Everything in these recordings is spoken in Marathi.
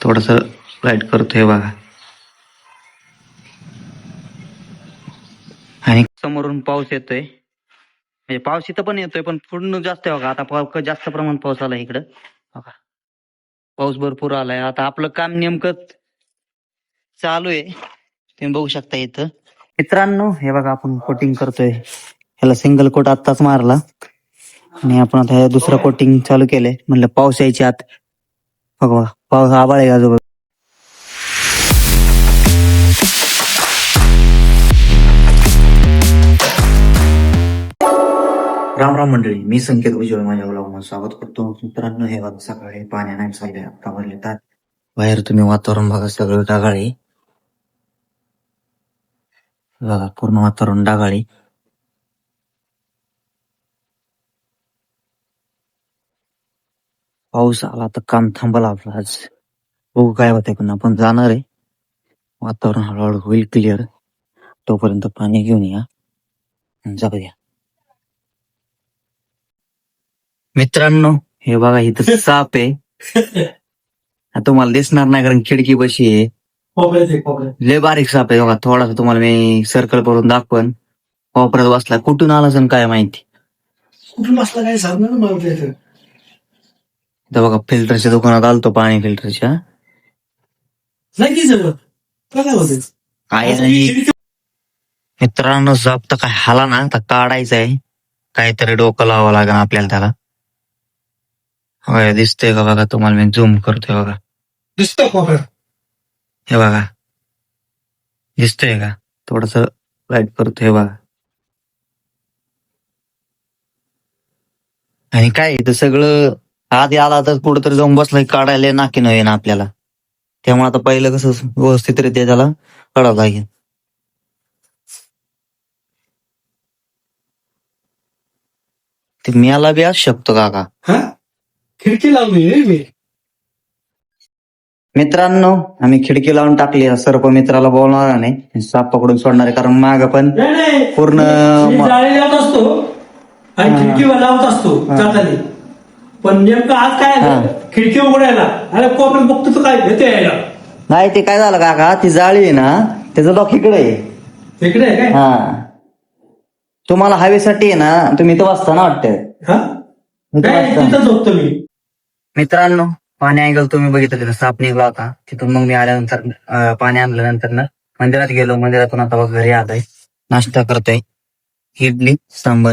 थोडस लाइट करतोय बघा. आणि समोरून पाऊस येतोय. म्हणजे पाऊस इथं पण येतोय पण पूर्ण जास्त आहे बघा. आता पाऊस जास्त प्रमाणात पाऊस आला इकडं. बघा. पाऊस भरपूर आलाय. आता आपलं काम नेमकं चालू आहे. तुम्ही बघू शकता इथं. मित्रांनो हे बघा आपण कोटिंग करतोय. ह्याला सिंगल कोट आत्ताच मारला. आणि आपण आता दुसरं कोटिंग चालू केलंय. म्हणलं पाऊस यायच्या आत बघा पाऊस आबाळ आहे आजोबा राम राम मंडळी मी संकेत उज्ज्वल माझ्या ब्लॉगमध्ये स्वागत करतो. मित्रांनो हे बघा सकाळी पाण्या नाही चालले आता येतात बाहेर तुम्ही वातावरण बघा सगळं डागाळी बघा पूर्ण वातावरण डागाळी पाऊस आला तर काम थांबला आपलं आज. बघू काय होतंय पण आपण जाणार आहे. वातावरण हळूहळू होईल क्लिअर तोपर्यंत पाणी घेऊन या. जाऊया. मित्रांनो हे बघा इथं साप आहे. हा तुम्हाला दिसणार नाही कारण खिडकी बशी आहे. लय बारीक साप आहे बघा थोडासा तुम्हाला मी सर्कल करून दाखवन. वापरत बसला कुठून आला सण काय माहिती? कुठून बसला काय सांग ना मला ते इथं. बघा फिल्टरच्या दुकानात आलतो पाणी फिल्टरच्या मित्रांनो साप तर काय हाला ना तर काढायचा आहे काहीतरी डोकं लावावं लागेल आपल्याला त्याला. होय दिसतंय का बघा तुम्हाला? मी झूम करतोय बघा. दिसतो हे बघा. दिसतोय का? थोडस लाइट करतोय बघा. आणि काय इथं सगळं आधी आला तर कुठं तरी जाऊन बसला काढायला नाकी ना आपल्याला. त्यामुळे आता पहिलं कसं व्यवस्थितरित्या त्याला काढावं लागेल. ते मियाला बी असू शकतो काका. हा? खिडकी लावली रे मी. मित्रांनो आम्ही खिडकी लावून टाकली. सर्प मित्राला बोलणार नाही. साप पकडून सोडणार आहे कारण माग पण नाही नाही. पूर्ण मी म- जाळी लावत असतो आणि हा. खिडकी लावत असतो. जाताना. पण नेमकं आज काय झालं? खिडकी उघडायला. अरे कोपऱ्यात बघतो तर काय? भेटे यायला. नाही ते काय झालं काका? ती जाळी आहे ना त्याचं लॉक इकडे आहे. काय? हा. तुम्हाला हवेसाठी आहे ना तुम्ही इथं बसता ना वाटतं. हा? इथं नाही बसता. तिथं झोपतो मी. मित्रांनो पाणी ऐकलं तुम्ही बघितलं तिथं साप निघला होता. तिथून मग मी आल्यानंतर अं, पाणी आणल्यानंतर ना मंदिरात गेलो. मंदिरातून आता बघ घरी आलोय. नाश्ता करतोय. इडली सांबर.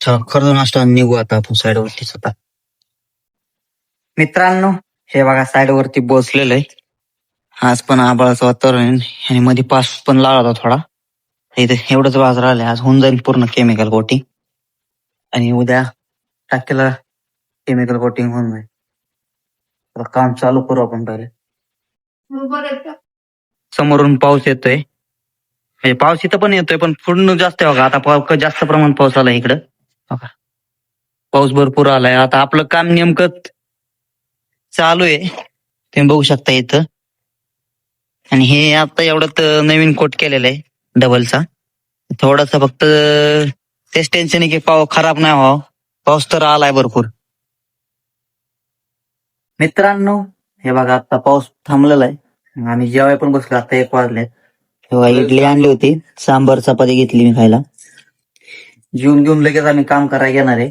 करतो नाश्ता निघू आता आपण साईड वरतीच आता मित्रांनो हे बघा साईड वरती बसलेलं आहे आज पण आबाळाचं वातावरण आणि मध्ये पास पण लागला होता थोडा. इथे एवढंच बाजार आले आज होऊन जाईल पूर्ण केमिकल कोटिंग आणि उद्या टाकेला केमिकल कोटिंग होऊन जाईल. काम चालू करू आपण पहिले. समोरून पाऊस येतोय. म्हणजे पाऊस इथं पण येतोय पण पूर्ण जास्त आहे बघा. आता जास्त प्रमाणात पाऊस आला इकडं. पाऊस भरपूर आलाय. आता आपलं काम नेमकं चालू आहे. तुम्ही बघू शकता इथं. आणि हे आता एवढं नवीन कोट केलेलं आहे डबलचा. थोडस फक्त तेच टेन्शन आहे की पाव खराब नाही व्हावं. पाऊस तर आलाय भरपूर. मित्रांनो हे बघा आता पाऊस थांबलेला आहे. आम्ही जेवाय पण बसलो आता एक वाजले तेव्हा इडली आणली होती. सांबर चपाती घेतली मी खायला. जेवून घेऊन लगेच आम्ही काम करायला घेणार आहे.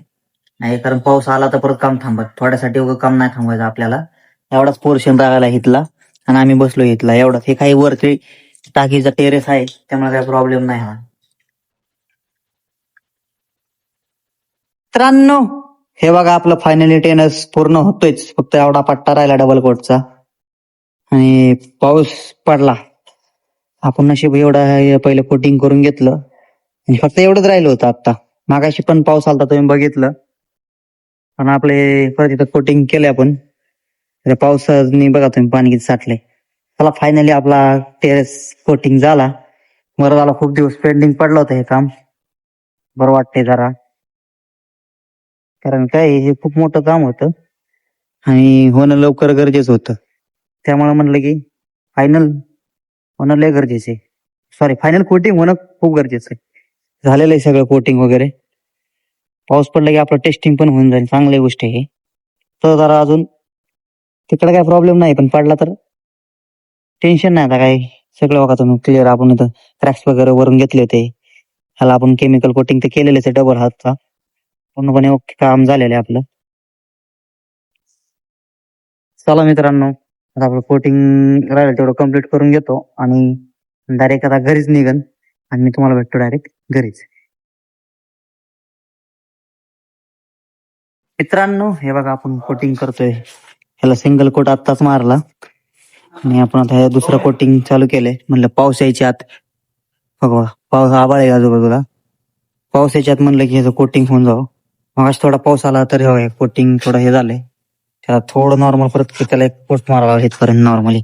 नाही कारण पाऊस आला तर परत काम थांबत. थोड्यासाठी उगं काम नाही थांबवायचं आपल्याला. एवढाच पोर्शन राहायला घेतला आणि आम्ही बसलो घेतला एवढाच. हे काही वरती टाकीचा टेरेस आहे. त्यामुळे काही प्रॉब्लेम नाही हा मित्रांनो हे बघा आपलं फायनली टेनस पूर्ण होतोयच. फक्त एवढा पट्टा राहिला डबल कोटचा आणि पाऊस पडला. आपण नशीब एवढा पहिले कोटिंग करून घेतलं. आणि फक्त एवढंच राहिलं होतं आता मागाशी पण पाऊस आलता तुम्ही बघितलं. पण आपले परत इथं कोटिंग केले आपण. त्या पावसाने बघा तुम्ही पाणी किती साठले चला फायनली आपला टेरेस कोटिंग झाला. बरं झाला खूप दिवस पेंडिंग पडलं होतं हे काम. बरं वाटतंय जरा. कारण काय हे खूप मोठं काम होतं. आणि होणं लवकर गरजेचं होतं. त्यामुळे म्हणलं की फायनल होणं लय गरजेचं आहे. सॉरी फायनल कोटिंग होणं खूप गरजेचं आहे. झालेलं आहे सगळं कोटिंग वगैरे. पाऊस पडला की आपलं टेस्टिंग पण होऊन जाईल. चांगली गोष्ट आहे तर जरा अजून तिकडे काय प्रॉब्लेम नाही पण पडला तर टेन्शन नाही आता काय सगळं बघा तुम्ही क्लिअर आपण इथं क्रॅक्स वगैरे वरून घेतले होते. ह्याला आपण केमिकल कोटिंग तर केलेलेच आहे डबल हातचा. पूर्णपणे ओके काम झालेलं आहे आपलं. चला मित्रांनो आता आपलं कोटिंग राहिलं तेवढं कंप्लीट करून घेतो आणि डायरेक्ट आता घरीच निघन आणि मी तुम्हाला भेटतो डायरेक्ट घरीच. मित्रांनो हे बघा आपण कोटिंग करतोय. ह्याला सिंगल कोट आत्ताच मारला. आणि आपण आता हे दुसरं कोटिंग चालू केलंय. म्हणलं पाऊस यायच्या आत. बघा पाऊस आबाळ आहे आजूबाजूला. पाऊस यायच्या आत म्हणलं की ह्याचं कोटिंग होऊन जावं. मग थोडा पाऊस आला तर हे कोटिंग थोडं हे झालंय. त्याला थोडं नॉर्मल परत त्याला एक पोस्ट मारावा इथपर्यंत नॉर्मली